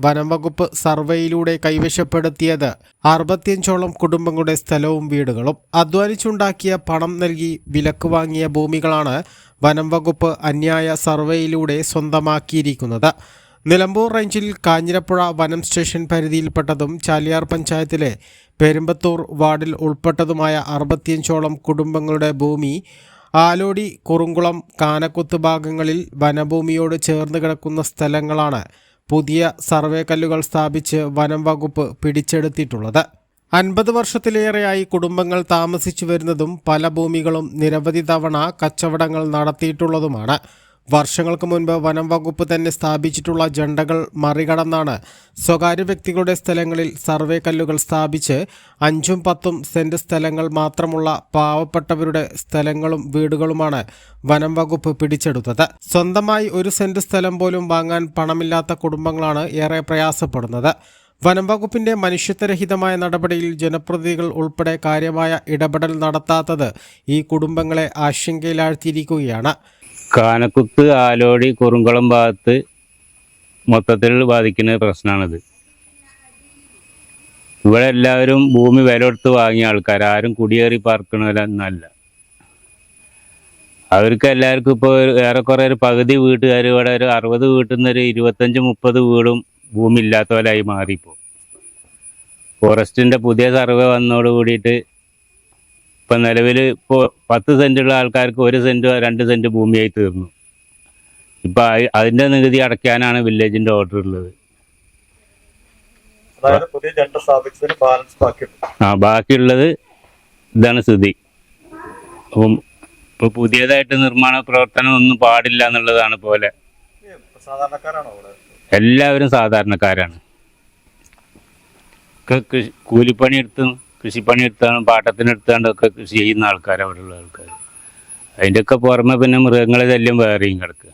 വനം വകുപ്പ് സർവേയിലൂടെ കൈവശപ്പെടുത്തിയത് അറുപത്തിയഞ്ചോളം കുടുംബങ്ങളുടെ സ്ഥലവും വീടുകളും അധ്വാനിച്ചുണ്ടാക്കിയ പണം നൽകി വിലക്ക് വാങ്ങിയ ഭൂമികളാണ് വനംവകുപ്പ് അന്യായ സർവേയിലൂടെ സ്വന്തമാക്കിയിരിക്കുന്നത്. നിലമ്പൂർ റേഞ്ചിൽ കാഞ്ഞിരപ്പുഴ വനം സ്റ്റേഷൻ പരിധിയിൽപ്പെട്ടതും ചാലിയാർ പഞ്ചായത്തിലെ പെരുമ്പത്തൂർ വാർഡിൽ ഉൾപ്പെട്ടതുമായ അറുപത്തിയഞ്ചോളം കുടുംബങ്ങളുടെ ഭൂമി ആലോടി കുറുങ്കുളം കാനക്കുത്ത് ഭാഗങ്ങളിൽ വനഭൂമിയോട് ചേർന്ന് കിടക്കുന്ന സ്ഥലങ്ങളാണ് പുതിയ സർവേ കല്ലുകൾ സ്ഥാപിച്ച് വനം വകുപ്പ് പിടിച്ചെടുത്തിട്ടുള്ളത്. അൻപത് വർഷത്തിലേറെയായി കുടുംബങ്ങൾ താമസിച്ചു വരുന്നതും പല ഭൂമികളും നിരവധി തവണ കച്ചവടങ്ങൾ നടത്തിയിട്ടുള്ളതുമാണ്. വർഷങ്ങൾക്ക് മുൻപ് വനം വകുപ്പ് തന്നെ സ്ഥാപിച്ചിട്ടുള്ള ജണ്ടകൾ മറികടന്നാണ് സ്വകാര്യ വ്യക്തികളുടെ സ്ഥലങ്ങളിൽ സർവേ കല്ലുകൾ സ്ഥാപിച്ച് അഞ്ചും പത്തും സെന്റ് സ്ഥലങ്ങൾ മാത്രമുള്ള പാവപ്പെട്ടവരുടെ സ്ഥലങ്ങളും വീടുകളുമാണ് വനം വകുപ്പ് പിടിച്ചെടുത്തത്. സ്വന്തമായി ഒരു സെന്റ് സ്ഥലം പോലും വാങ്ങാൻ പണമില്ലാത്ത കുടുംബങ്ങളാണ് ഏറെ പ്രയാസപ്പെടുന്നത്. വനം വകുപ്പിന്റെ മനുഷ്യത്വരഹിതമായ നടപടിയിൽ ജനപ്രതിനിധികൾ ഉൾപ്പെടെ കാര്യമായ ഇടപെടൽ നടത്താത്തത് ഈ കുടുംബങ്ങളെ ആശങ്കയിലാഴ്ത്തിയിരിക്കുകയാണ്. കാനക്കുത്ത് ആലോടി കുറുങ്കുളം ഭാഗത്ത് മൊത്തത്തിൽ ബാധിക്കുന്ന പ്രശ്നമാണിത്. ഇവിടെ എല്ലാവരും ഭൂമി വില കൊടുത്ത് വാങ്ങിയ ആൾക്കാർ ആരും കുടിയേറി പാർക്കണവരൊന്നല്ല അവർക്ക് എല്ലാവർക്കും ഇപ്പോൾ ഏറെക്കുറെ ഒരു പകുതി വീട്ടുകാർ ഇവിടെ ഒരു അറുപത് വീട്ടിൽ നിന്ന് ഒരു ഇരുപത്തഞ്ച് മുപ്പത് വീടും ഭൂമി ഇല്ലാത്തവരായി മാറിപ്പോൾ ഫോറസ്റ്റിന്റെ പുതിയ സർവേ വന്നതോട് കൂടിയിട്ട് ഇപ്പം നിലവിൽ ഇപ്പോൾ പത്ത് സെന്റുള്ള ആൾക്കാർക്ക് ഒരു സെന്റ് രണ്ട് സെന്റ് ഭൂമിയായി തീർന്നു. ഇപ്പം അതിന്റെ നികുതി അടയ്ക്കാനാണ് വില്ലേജിന്റെ ഓർഡർ ഉള്ളത്. ആ ബാക്കിയുള്ളത് ഇതാണ് സ്ഥിതി. അപ്പം ഇപ്പോൾ പുതിയതായിട്ട് നിർമ്മാണ പ്രവർത്തനം ഒന്നും പാടില്ല എന്നുള്ളതാണ് പോലെ. എല്ലാവരും സാധാരണക്കാരാണ്. കൂലിപ്പണി എടുത്തും കൃഷിപ്പണി എടുത്താണ് പാട്ടത്തിനെടുത്താണ്ടൊക്കെ കൃഷി ചെയ്യുന്ന ആൾക്കാർ അവിടെയുള്ള ആൾക്കാർ അതിന്റെയൊക്കെ പുറമെ പിന്നെ മൃഗങ്ങളെ ശല്യം വേറെയും കിടക്കുക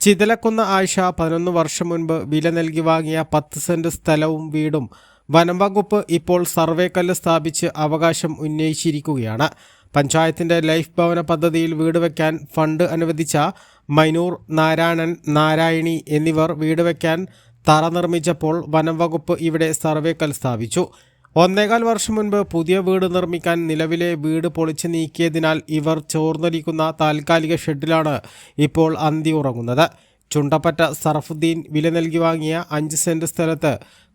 ചിതലക്കുന്ന ആയിഷ പതിനൊന്ന് വർഷം മുൻപ് വില നൽകി വാങ്ങിയ പത്ത് സെന്റ് സ്ഥലവും വീടും വനം വകുപ്പ് ഇപ്പോൾ സർവേ കല്ല് സ്ഥാപിച്ച് അവകാശം ഉന്നയിച്ചിരിക്കുകയാണ്. പഞ്ചായത്തിന്റെ ലൈഫ് ഭവന പദ്ധതിയിൽ വീട് വയ്ക്കാൻ ഫണ്ട് അനുവദിച്ച മൈനൂർ നാരായണൻ നാരായണി എന്നിവർ വീട് വയ്ക്കാൻ തറ നിർമ്മിച്ചപ്പോൾ വനം വകുപ്പ് ഇവിടെ സർവേ കല്ല് സ്ഥാപിച്ചു. ഒന്നേകാൽ വർഷം മുൻപ് പുതിയ വീട് നിർമ്മിക്കാൻ നിലവിലെ വീട് പൊളിച്ചു നീക്കിയതിനാൽ ഇവർ ചോർന്നൊലിക്കുന്ന താൽക്കാലിക ഷെഡിലാണ് ഇപ്പോൾ അന്തി ഉറങ്ങുന്നത്. ചുണ്ടപ്പറ്റ സർഫുദ്ദീൻ വില നൽകി വാങ്ങിയ അഞ്ച് സെന്റ് സ്ഥലത്ത്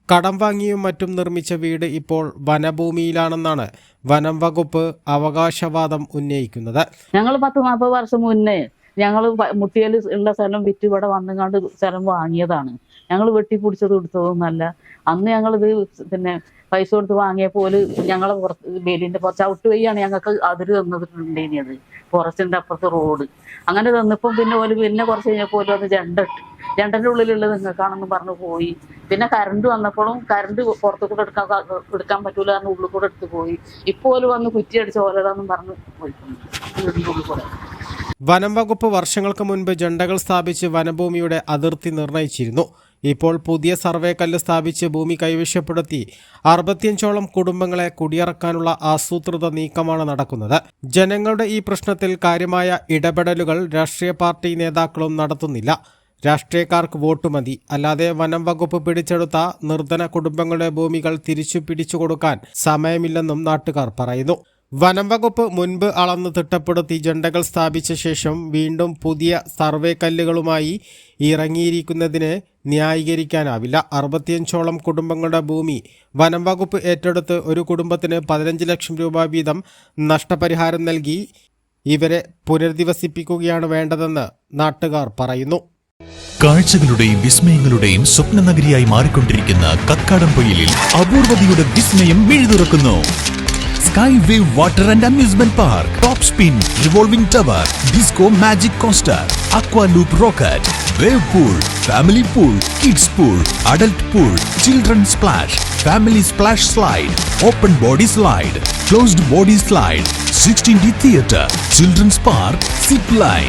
കടം വാങ്ങിയും മറ്റും നിർമ്മിച്ച വീട് ഇപ്പോൾ വനഭൂമിയിലാണെന്നാണ് വനം വകുപ്പ് അവകാശവാദം ഉന്നയിക്കുന്നത്. ഞങ്ങൾ പത്ത് നാൽപ്പത് വർഷം മുന്നേ ഞങ്ങൾ മുട്ടിയൽ ഉള്ള സ്ഥലം വിറ്റ് ഇവിടെ വന്നുകൊണ്ട് സ്ഥലം വാങ്ങിയതാണ്. ഞങ്ങൾ വെട്ടിപ്പിടിച്ചത് എടുത്തതൊന്നല്ല അന്ന് ഞങ്ങളിത് പിന്നെ പൈസ കൊടുത്ത് വാങ്ങിയപ്പോൾ ഞങ്ങളെ പുറത്ത് ബേലിന്റെ പുറത്ത് ഔട്ട് വഴിയാണ് ഞങ്ങൾക്ക് അതിര് തന്നിട്ടുണ്ടേനിയത് ഫോറസ്റ്റിന്റെ അപ്പുറത്ത് റോഡ്. അങ്ങനെ തന്നപ്പം പിന്നെ പോലും പിന്നെ കുറച്ച് കഴിഞ്ഞപ്പോൾ അത് ജണ്ട ഇട്ട്. ജണ്ടന്റെ ഉള്ളിലുള്ളത് നിങ്ങൾക്കാണെന്ന് പറഞ്ഞു പോയി. പിന്നെ കറണ്ട് വന്നപ്പോഴും കറണ്ട് പുറത്തു കൂടെ എടുക്കാൻ എടുക്കാൻ പറ്റൂല ഉള്ളിൽ കൂടെ എടുത്ത് പോയി. ഇപ്പോൾ വന്ന് കുറ്റി അടിച്ച ഓലതാന്നും പറഞ്ഞു പോയിട്ടുണ്ട്. വീടിന്റെ ഉള്ളിൽ കൂടെ. വനം വകുപ്പ് വർഷങ്ങൾക്ക് മുൻപ് ജണ്ടകൾ സ്ഥാപിച്ച് വനഭൂമിയുടെ അതിർത്തി നിർണയിച്ചിരുന്നു. ഇപ്പോൾ പുതിയ സർവേ കല്ല് സ്ഥാപിച്ച് ഭൂമി കൈവശപ്പെടുത്തി അറുപത്തിയഞ്ചോളം കുടുംബങ്ങളെ കുടിയിറക്കാനുള്ള ആസൂത്രിത നീക്കമാണ് നടക്കുന്നത്. ജനങ്ങളുടെ ഈ പ്രശ്നത്തിൽ കാര്യമായ ഇടപെടലുകൾ രാഷ്ട്രീയ പാർട്ടി നേതാക്കളും നടത്തുന്നില്ല. രാഷ്ട്രീയക്കാർക്ക് വോട്ട് മതി. അല്ലാതെ വനം വകുപ്പ് പിടിച്ചെടുത്ത നിർധന കുടുംബങ്ങളുടെ ഭൂമികൾ തിരിച്ചു പിടിച്ചു കൊടുക്കാൻ സമയമില്ലെന്നും നാട്ടുകാർ പറയുന്നു. വനം വകുപ്പ് മുൻപ് അളന്ന് തിട്ടപ്പെടുത്തി ജണ്ടകൾ സ്ഥാപിച്ച ശേഷം വീണ്ടും പുതിയ സർവേ കല്ലുകളുമായി ഇറങ്ങിയിരിക്കുന്നതിന് ന്യായീകരിക്കാനാവില്ല. അറുപത്തിയഞ്ചോളം കുടുംബങ്ങളുടെ ഭൂമി വനം വകുപ്പ് ഏറ്റെടുത്ത് ഒരു കുടുംബത്തിന് പതിനഞ്ച് ലക്ഷം രൂപ വീതം നഷ്ടപരിഹാരം നൽകി ഇവരെ പുനരധിവസിപ്പിക്കുകയാണ് വേണ്ടതെന്ന് നാട്ടുകാർ പറയുന്നു. കാഴ്ചകളുടെയും വിസ്മയങ്ങളുടെയും സ്വപ്ന നഗരിയായി മാറിക്കൊണ്ടിരിക്കുന്ന കക്കാടംപൊയിലിൽ അപൂർവതയുടെ വിസ്മയം മിഴി തുറക്കുന്നു sky wave water and amusement park top spin revolving tower disco magic coaster aqua loop rocket wave pool family pool kids pool adult pool children splash family splash slide open body slide closed body slide sixteen D theatre children's park zip line